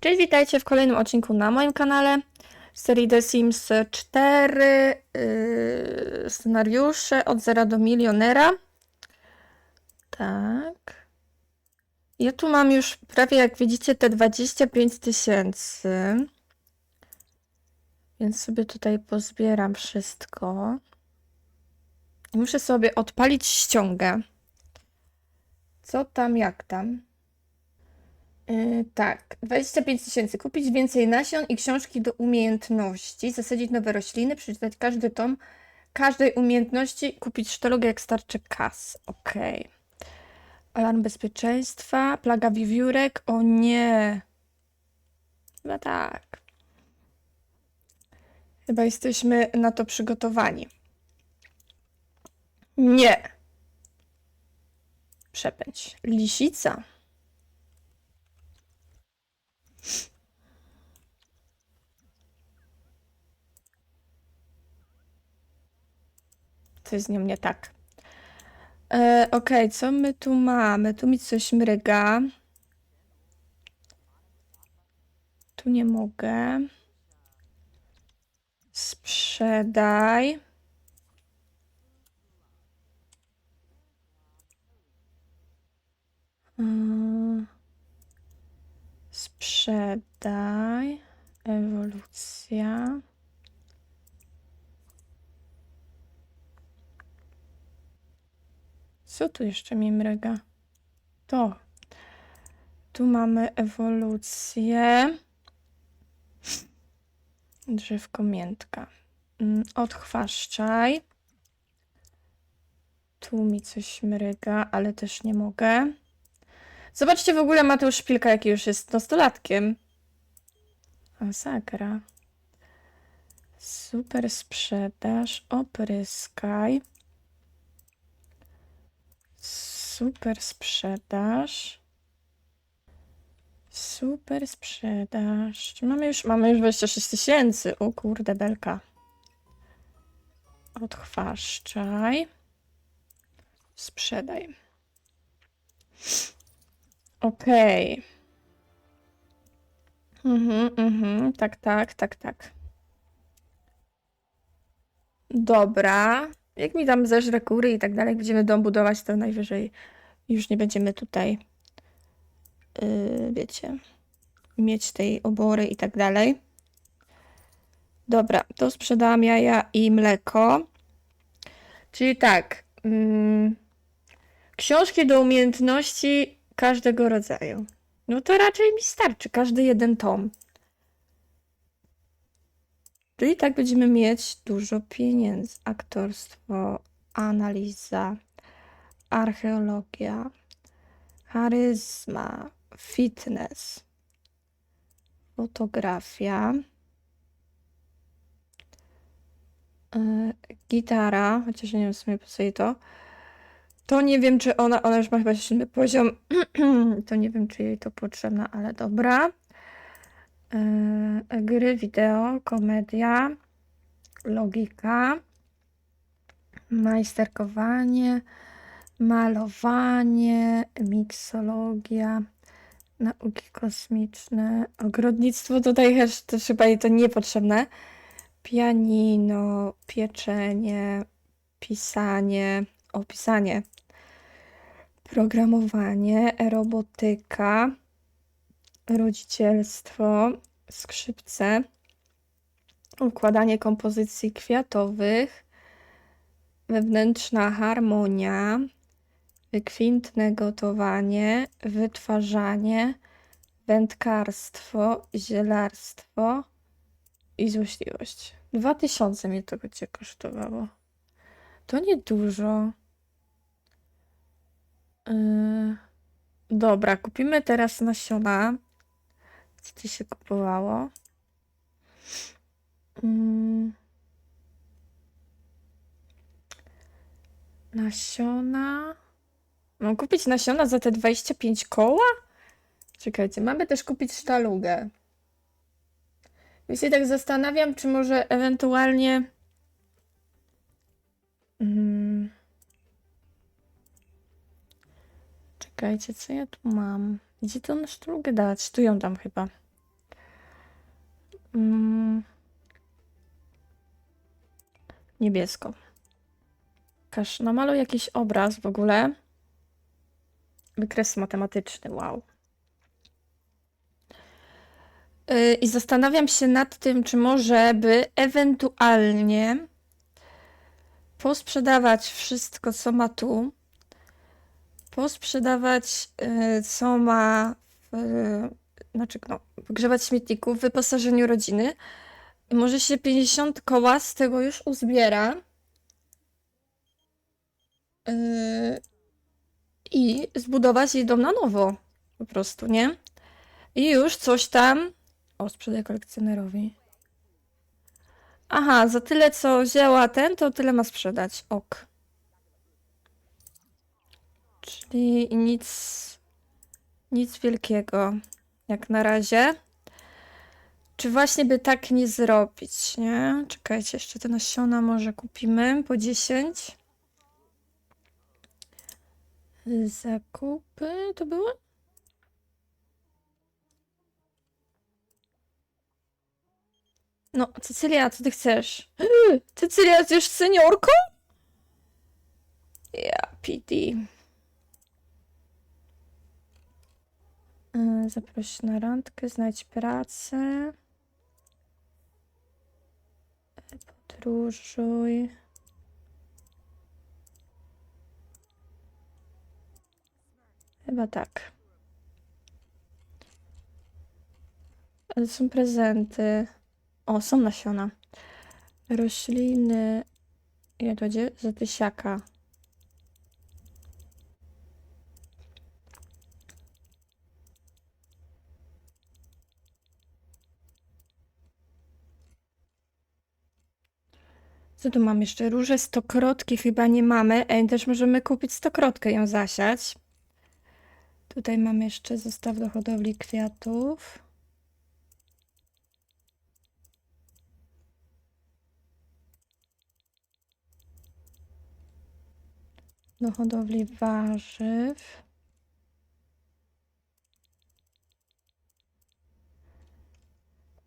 Cześć, witajcie w kolejnym odcinku na moim kanale z serii The Sims 4 yy, scenariusze od zera do milionera. Tak. Ja tu mam już prawie, jak widzicie, te 25 tysięcy. Więc sobie tutaj pozbieram wszystko. Muszę sobie odpalić ściągę. Co tam, jak tam? Yy, tak, 25 tysięcy. Kupić więcej nasion i książki do umiejętności, zasadzić nowe rośliny, przeczytać każdy tom każdej umiejętności, kupić sztalugę jak starczy kas. Okej. Alarm bezpieczeństwa, plaga wiewiórek. O nie. Chyba tak. Chyba jesteśmy na to przygotowani. Nie. Przepędź. Lisica. Co jest z nią nie tak? E, Okej, co my tu mamy? Tu mi coś mryga. Tu nie mogę. Sprzedaj. Mm. Sprzedaj. Ewolucja. Co tu jeszcze mi mryga? To. Tu mamy ewolucję. Drzewko miętka. Mm, Odchwaszczaj. Tu mi coś mryga, ale też nie mogę. Zobaczcie w ogóle Mateusz Szpilka, jaki już jest nastolatkiem. Masakra. Super sprzedaż. Opryskaj. Super sprzedaż. Super sprzedaż. Mamy już, mamy już 26 tysięcy. O kurde, belka. Odchwaszczaj. Sprzedaj. Okej. Mhm, mhm. Tak, tak, tak, tak. Dobra. Jak mi tam zeżre kury i tak dalej, jak będziemy dom budować, to najwyżej już nie będziemy tutaj, yy, wiecie, mieć tej obory i tak dalej. Dobra, to sprzedałam jaja i mleko. Czyli tak, mm, książki do umiejętności każdego rodzaju. No to raczej mi starczy, każdy jeden tom. Czyli tak będziemy mieć dużo pieniędzy. Aktorstwo, analiza, archeologia, charyzma, fitness, fotografia, yy, gitara, chociaż nie wiem w sumie po to. To nie wiem, czy ona, ona już ma chyba siódmy poziom, to nie wiem, czy jej to potrzebne, ale dobra. Yy, gry wideo, komedia, logika, majsterkowanie, malowanie, miksologia, nauki kosmiczne, ogrodnictwo, tutaj też, też chyba jej to niepotrzebne, pianino, pieczenie, pisanie, opisanie, programowanie, robotyka, rodzicielstwo, skrzypce, układanie kompozycji kwiatowych, wewnętrzna harmonia, wykwintne gotowanie, wytwarzanie, wędkarstwo, zielarstwo i złośliwość. Dwa tysiące mnie to będzie kosztowało. To niedużo. Yy... Dobra, kupimy teraz nasiona. Co tu się kupowało? Mm. Nasiona. Mam kupić nasiona za te 25 koła? Czekajcie, mamy też kupić sztalugę. Więc się tak zastanawiam, czy może ewentualnie. Mm. Czekajcie, co ja tu mam? Gdzie to na sztalugę dać? Tu ją dam chyba. Mm. Niebiesko. Każ, namaluj jakiś obraz w ogóle. Wykres matematyczny, wow. Yy, I zastanawiam się nad tym, czy może by ewentualnie posprzedawać wszystko, co ma tu, posprzedawać, yy, co ma w, znaczy, no, wygrzewać śmietników w wyposażeniu rodziny. Może się 50 koła z tego już uzbiera. Yy, I zbudować jej dom na nowo. Po prostu, nie? I już coś tam. O, sprzedaję kolekcjonerowi. Aha, za tyle co wzięła ten, to tyle ma sprzedać. Ok. Czyli nic. Nic wielkiego. Jak na razie. Czy właśnie by tak nie zrobić, nie? Czekajcie, jeszcze te nasiona może kupimy po 10. Zakupy to były? No, Cecylia, co ty chcesz? Cecylia, jesteś seniorką? Ja, PD. Zaproś na randkę, znajdź pracę. Podróżuj. Chyba tak. Ale są prezenty. O, są nasiona. Rośliny. Ile to będzie? Za tysiaka. Co tu mam jeszcze? Róże stokrotki chyba nie mamy. Ej, też możemy kupić stokrotkę, ją zasiać. Tutaj mamy jeszcze zestaw do hodowli kwiatów. Do hodowli warzyw.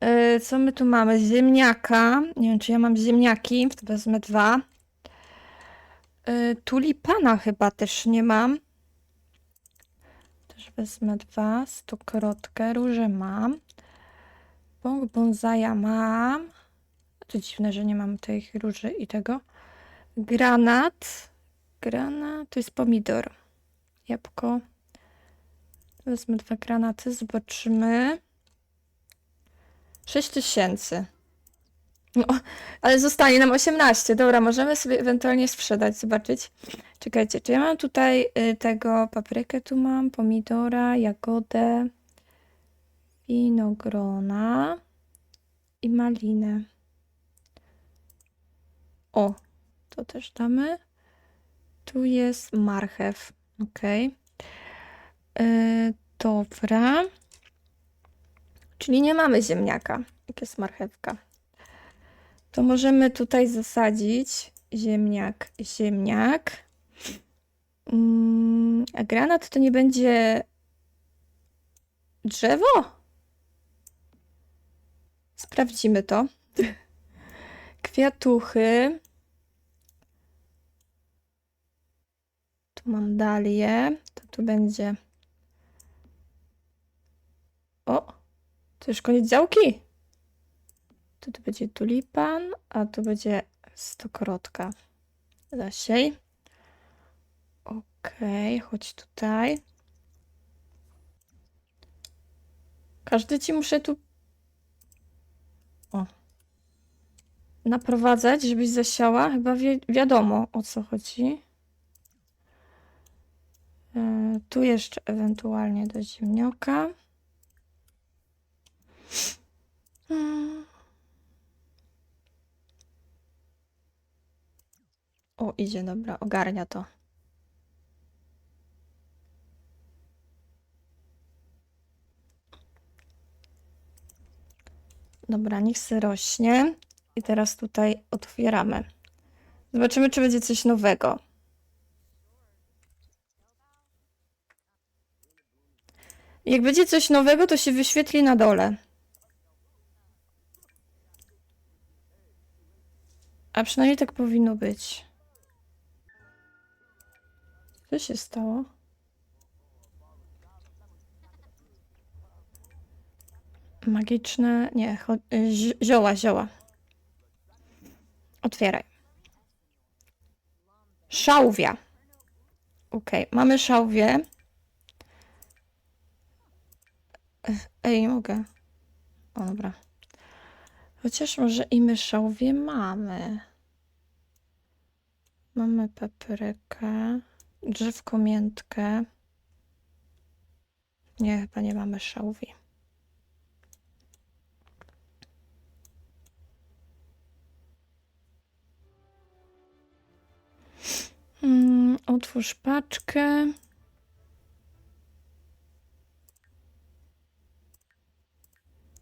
Yy, Co my tu mamy? Ziemniaka. Nie wiem, czy ja mam ziemniaki. To wezmę dwa. Yy, Tulipana chyba też nie mam. Też wezmę dwa. Stokrotkę. Róże mam. Bąk bonsaja mam. To dziwne, że nie mam tych róży i tego. Granat. Granat. To jest pomidor. Jabłko. Wezmę dwa granaty. Zobaczymy. 6 tysięcy. No, ale zostanie nam 18. Dobra, możemy sobie ewentualnie sprzedać, zobaczyć. Czekajcie, czy ja mam tutaj y, tego paprykę, tu mam, pomidora, jagodę, winogrona i malinę. O, to też damy. Tu jest marchew, ok. Y, dobra. Czyli nie mamy ziemniaka, jak jest marchewka. To możemy tutaj zasadzić ziemniak, ziemniak. Mm, a granat to nie będzie drzewo? Sprawdzimy to. Kwiatuchy. Tu mam dalię. To tu będzie. O, to już koniec działki. Tu, tu będzie tulipan, a tu będzie stokrotka. Zasiej. Okej, chodź tutaj. Każdy ci muszę tu o. naprowadzać, żebyś zasiała. Chyba wi wiadomo o co chodzi. E, tu jeszcze ewentualnie do ziemnioka. O, idzie, dobra, ogarnia to. Dobra, niech se rośnie. I teraz tutaj otwieramy. Zobaczymy, czy będzie coś nowego. Jak będzie coś nowego, to się wyświetli na dole. A przynajmniej tak powinno być. Co się stało? Magiczne. Nie, y, zi- zioła, zioła. Otwieraj. Szałwia. Okej, mamy szałwię. Ej, mogę. O, dobra. Chociaż może i my szałwię mamy. Mamy paprykę, drzewko miętkę. Nie, chyba nie mamy szałwi. Mm, otwórz paczkę.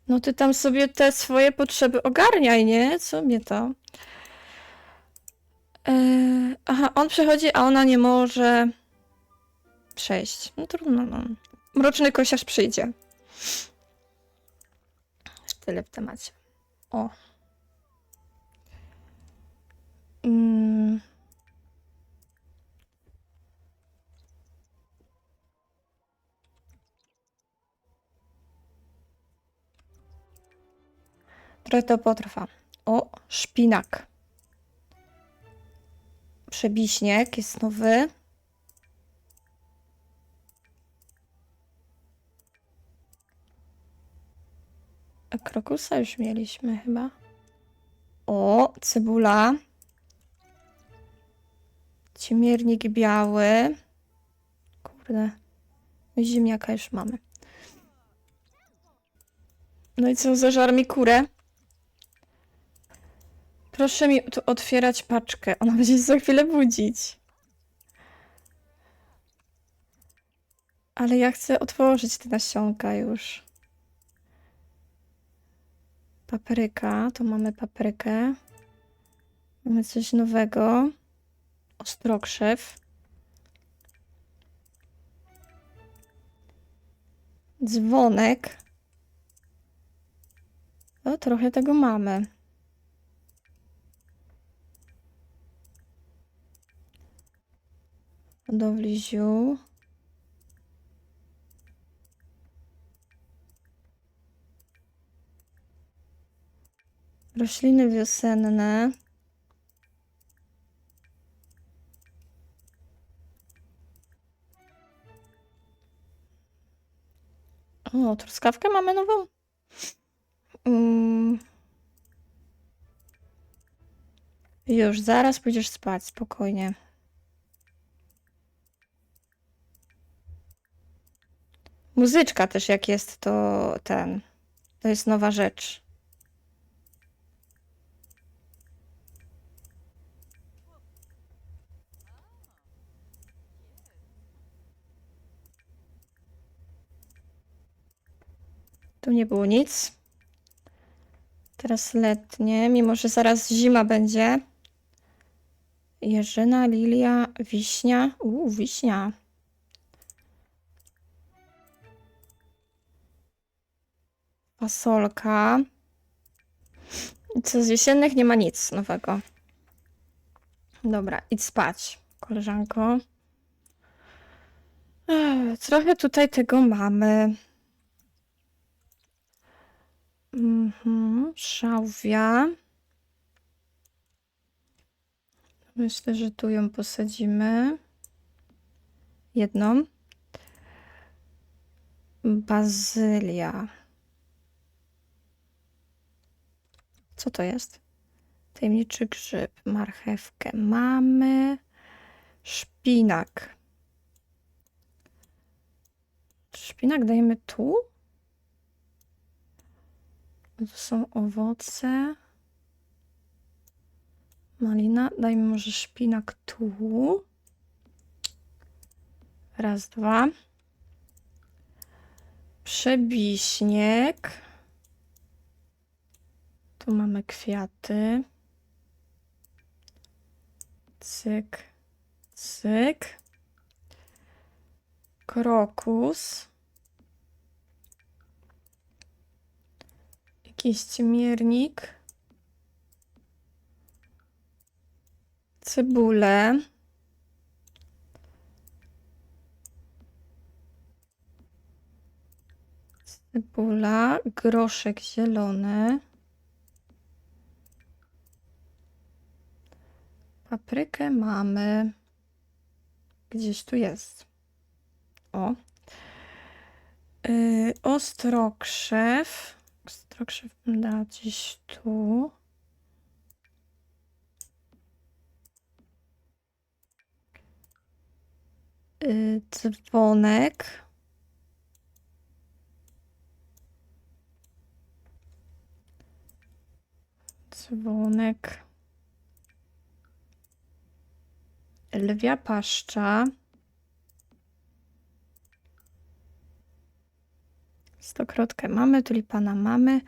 No ty tam sobie te swoje potrzeby ogarniaj, nie? Co mnie to? Eee, aha, on przechodzi, a ona nie może przejść. No trudno, no. Mroczny kosiarz przyjdzie. Tyle w temacie. O. Mm. Trochę to potrwa. O, szpinak. Przebiśniek jest nowy. A krokusa już mieliśmy chyba. O, cebula. Ciemiernik biały. Kurde. No Ziemniaka już mamy. No i co, zażar mi kurę? Proszę mi tu otwierać paczkę. Ona będzie się za chwilę budzić. Ale ja chcę otworzyć te nasionka już. Papryka. Tu mamy paprykę. Mamy coś nowego. Ostrokrzew. Dzwonek. O, trochę tego mamy. Hodowli ziół. Rośliny wiosenne. O, truskawkę mamy nową. Mm. Już, zaraz pójdziesz spać, spokojnie. Muzyczka też jak jest, to ten. To jest nowa rzecz. Tu nie było nic. Teraz letnie, mimo że zaraz zima będzie. Jerzyna, lilia, wiśnia. Uuu, wiśnia. Fasolka. Co z jesiennych nie ma nic nowego. Dobra, idź spać, koleżanko. Trochę tutaj tego mamy. Mhm, szałwia. Myślę, że tu ją posadzimy. Jedną. Bazylia. Co to jest? Tajemniczy grzyb. Marchewkę mamy. Szpinak. Szpinak dajemy tu? To są owoce. Malina. Dajmy może szpinak tu. Raz, dwa. Przebiśniek. Tu mamy kwiaty. Cyk, cyk. Krokus. Jakiś cimiernik. cebulę. Cebula, groszek zielony. Paprykę mamy. Gdzieś tu jest. O. Yy, ostrokrzew. Ostrokrzew bym dała gdzieś tu. Yy, dzwonek. Dzwonek. Lwia paszcza. Stokrotkę mamy, tulipana mamy.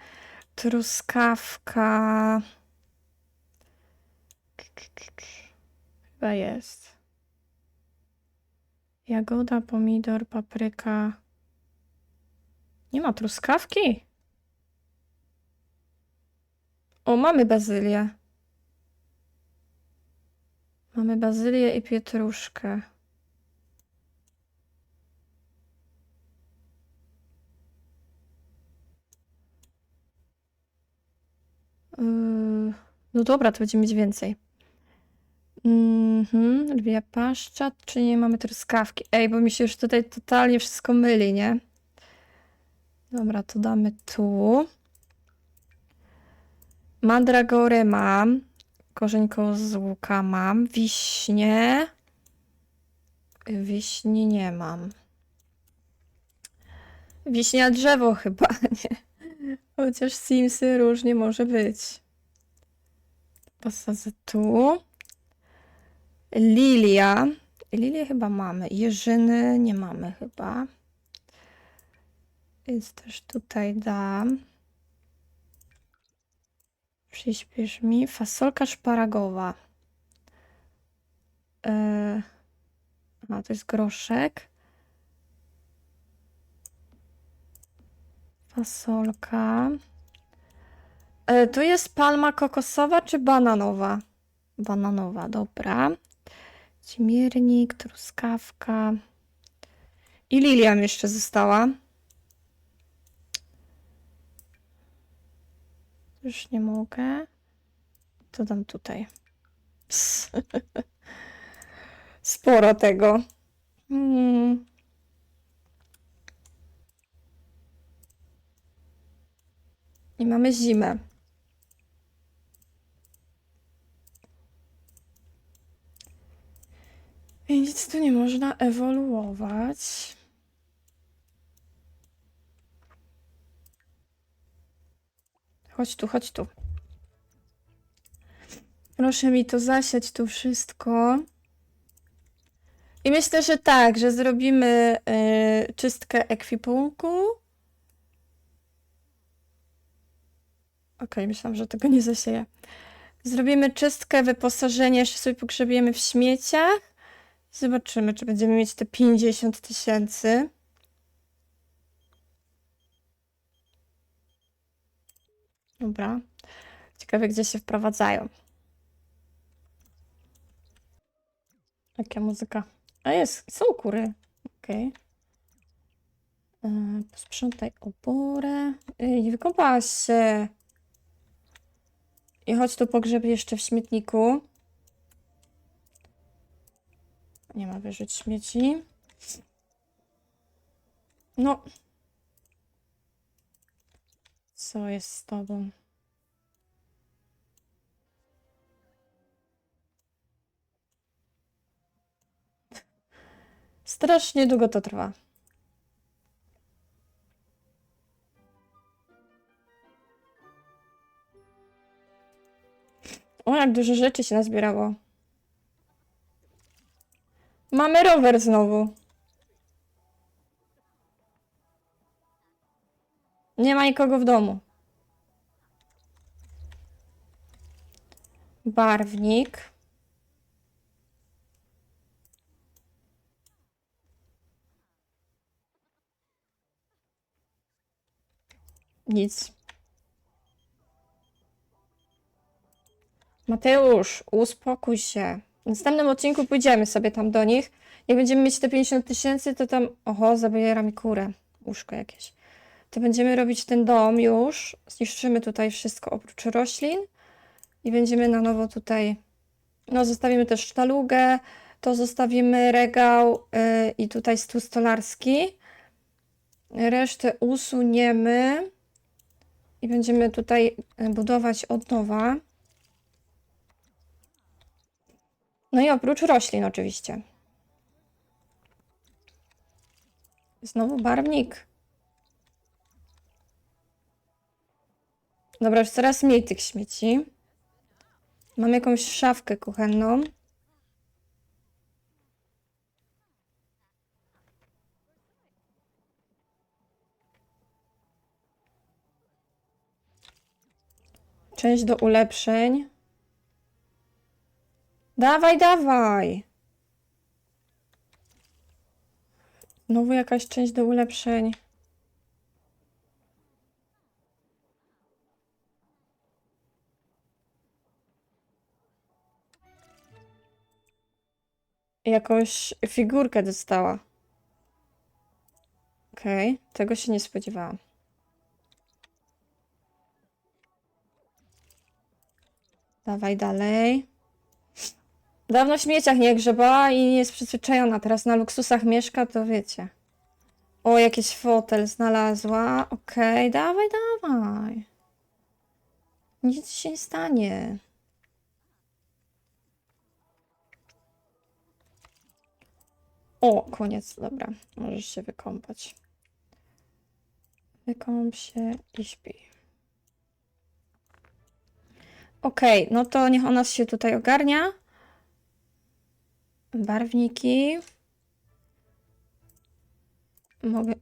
Truskawka. Chyba jest. Jagoda, pomidor, papryka. Nie ma truskawki? O, mamy bazylię. Mamy bazylię i pietruszkę. Yy, no dobra, to będziemy mieć więcej. Mhm, lwia paszcza, czy nie mamy truskawki? Ej, bo mi się już tutaj totalnie wszystko myli, nie? Dobra, to damy tu. Mandragorę mam. Korzeń z łuka mam. Wiśnie. Wiśni nie mam. Wiśnia drzewo chyba, nie? Chociaż Simsy różnie może być. Posadzę tu. Lilia. Lilię chyba mamy. Jeżyny nie mamy chyba. Więc też tutaj dam. Przyśpiesz mi. Fasolka szparagowa. Yy... A, to jest groszek. Fasolka. E, tu jest palma kokosowa czy bananowa? Bananowa, dobra. Cimiernik, truskawka. I lilia mi jeszcze została. Już nie mogę. To dam tutaj. Sporo tego. Mm. I mamy zimę. I nic tu nie można ewoluować. Chodź tu, chodź tu. Proszę mi to zasiać tu wszystko. I myślę, że tak, że zrobimy y, czystkę ekwipunku. Okej, myślałam, że tego nie zasieję. Zrobimy czystkę, wyposażenie, jeszcze sobie pogrzebiemy w śmieciach. Zobaczymy, czy będziemy mieć te 50 tysięcy. Dobra. Ciekawe, gdzie się wprowadzają. Jaka muzyka? A jest, są kury. Okej. Okay. Posprzątaj oborę. Ej, nie wykąpałaś się. I chodź tu pogrzeb jeszcze w śmietniku. Nie ma wyrzuć śmieci. No. Co jest z tobą? Strasznie długo to trwa. O, jak dużo rzeczy się nazbierało. Mamy rower znowu. Nie ma nikogo w domu. Barwnik. Nic. Mateusz, uspokój się. następnym odcinku pójdziemy sobie tam do nich. Jak będziemy mieć te 50 tysięcy, to tam... Oho, zabiera mi kurę. Łóżko jakieś. To będziemy robić ten dom już. Zniszczymy tutaj wszystko oprócz roślin. I będziemy na nowo tutaj... No, zostawimy też sztalugę. To zostawimy regał yy, i tutaj stół stolarski. Resztę usuniemy. I będziemy tutaj y, budować od nowa. No i oprócz roślin oczywiście. Znowu barwnik. Dobra, już coraz mniej tych śmieci. Mam jakąś szafkę kuchenną. Część do ulepszeń. Dawaj, dawaj! Znowu jakaś część do ulepszeń. Jakąś figurkę dostała. Okej, tego się nie spodziewałam. Dawaj dalej. Dawno w śmieciach nie grzebała i nie jest przyzwyczajona. Teraz na luksusach mieszka, to wiecie. O, jakiś fotel znalazła. Okej, dawaj, dawaj. Nic się nie stanie. O, koniec, dobra. Możesz się wykąpać. Wykąp się i śpi. Okej, no to niech ona się tutaj ogarnia. Barwniki.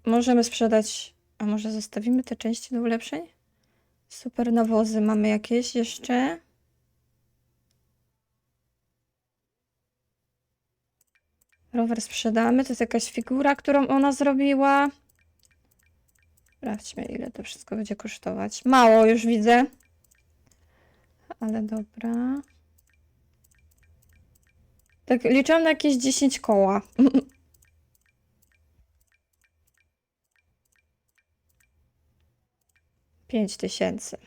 Możemy sprzedać, a może zostawimy te części do ulepszeń? Super nawozy mamy jakieś jeszcze. Rower sprzedamy, to jest jakaś figura, którą ona zrobiła. Sprawdźmy, ile to wszystko będzie kosztować. Mało już widzę. Ale dobra. Tak, liczyłam na jakieś 10 koła. Pięć tysięcy.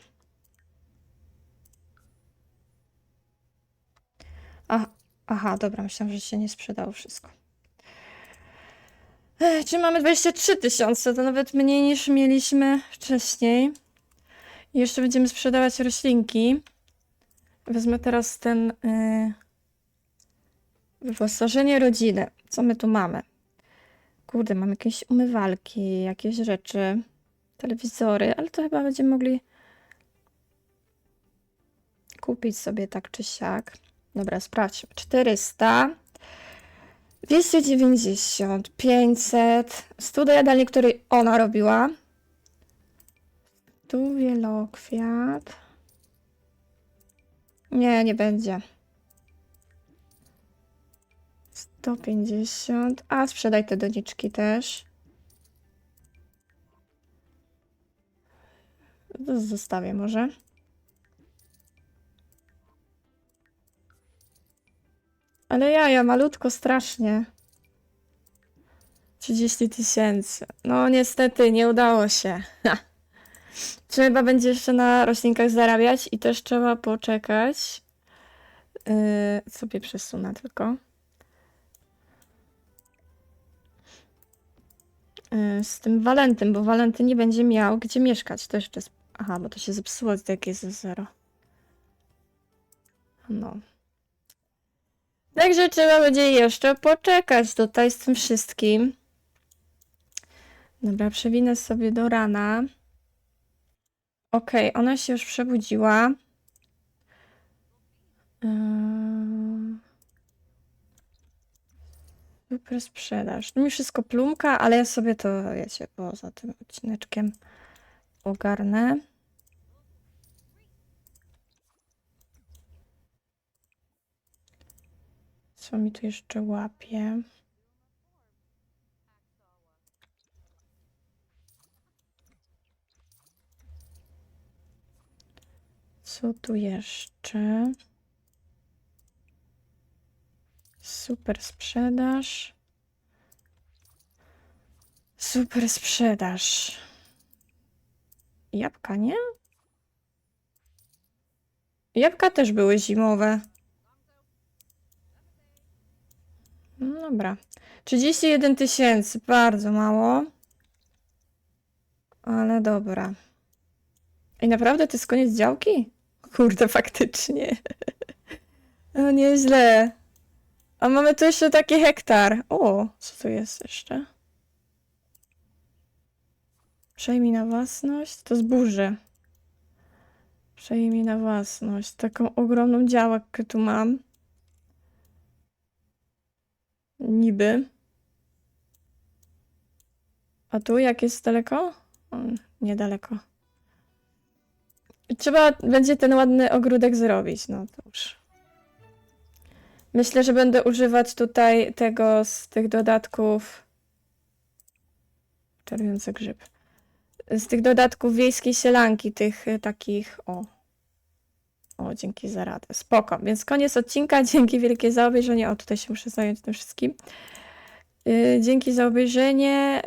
A, aha, dobra, myślałam, że się nie sprzedało wszystko. Czy mamy 23 tysiące? To nawet mniej niż mieliśmy wcześniej. I jeszcze będziemy sprzedawać roślinki. Wezmę teraz ten. Yy... Wyposażenie rodziny. Co my tu mamy? Kurde, mam jakieś umywalki, jakieś rzeczy, telewizory, ale to chyba będziemy mogli kupić sobie tak czy siak. Dobra, sprawdźmy. 400, 290, 500, studia jadalni, który ona robiła. Tu wielokwiat. Nie, nie będzie. 150. A, sprzedaj te doniczki też. Zostawię może. Ale ja, ja malutko strasznie. 30 tysięcy. No niestety, nie udało się. Trzeba będzie jeszcze na roślinkach zarabiać i też trzeba poczekać. Yy, sobie przesunę tylko. y, z tym Walentym, bo Walenty nie będzie miał gdzie mieszkać. To jeszcze. Aha, bo to się zepsuło, jak jest zero. No. Także trzeba będzie jeszcze poczekać tutaj z tym wszystkim. Dobra, przewinę sobie do rana. Okej, ona się już przebudziła. Yy... Super sprzedaż. No mi wszystko plumka, ale ja sobie to, wiecie, poza tym odcineczkiem ogarnę. Co mi tu jeszcze łapie? Co tu jeszcze? Super sprzedaż. Super sprzedaż. Jabłka, nie? Jabłka też były zimowe. No dobra. 31 tysięcy, bardzo mało. Ale dobra. I naprawdę to jest koniec działki? Kurde, faktycznie. No nieźle. A mamy tu jeszcze taki hektar. O, co tu jest jeszcze? Przejmij na własność. To zburzy. Przejmij na własność. Taką ogromną działkę tu mam. Niby. A tu jak jest daleko? Niedaleko. Trzeba będzie ten ładny ogródek zrobić. No to już. Myślę, że będę używać tutaj tego z tych dodatków. Czarujący grzyb. Z tych dodatków wiejskiej sielanki, tych y, takich. O. O, dzięki za radę. Spoko. Więc koniec odcinka. Dzięki wielkie za obejrzenie. O, tutaj się muszę zająć tym wszystkim. Y, dzięki za obejrzenie.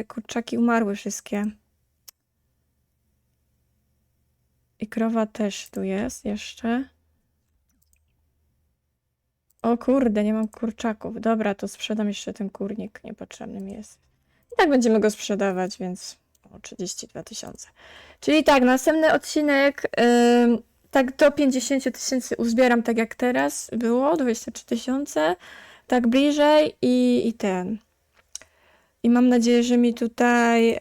Y, kurczaki umarły wszystkie. I krowa też tu jest jeszcze. O kurde, nie mam kurczaków. Dobra, to sprzedam jeszcze ten kurnik. Niepotrzebny mi jest. I tak będziemy go sprzedawać, więc o 32 tysiące. Czyli tak, następny odcinek ym, tak do 50 tysięcy uzbieram tak jak teraz było, 23 tysiące, tak bliżej i, i ten. I mam nadzieję, że mi tutaj y,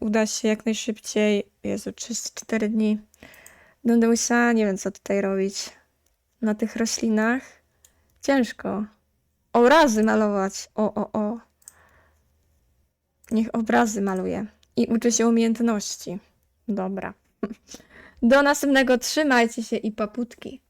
uda się jak najszybciej, Jezu, 34 dni. Będę musiała, nie wiem co tutaj robić na tych roślinach. Ciężko. Obrazy malować. O, o, o. Niech obrazy maluje. I uczy się umiejętności. Dobra. Do następnego. Trzymajcie się i paputki.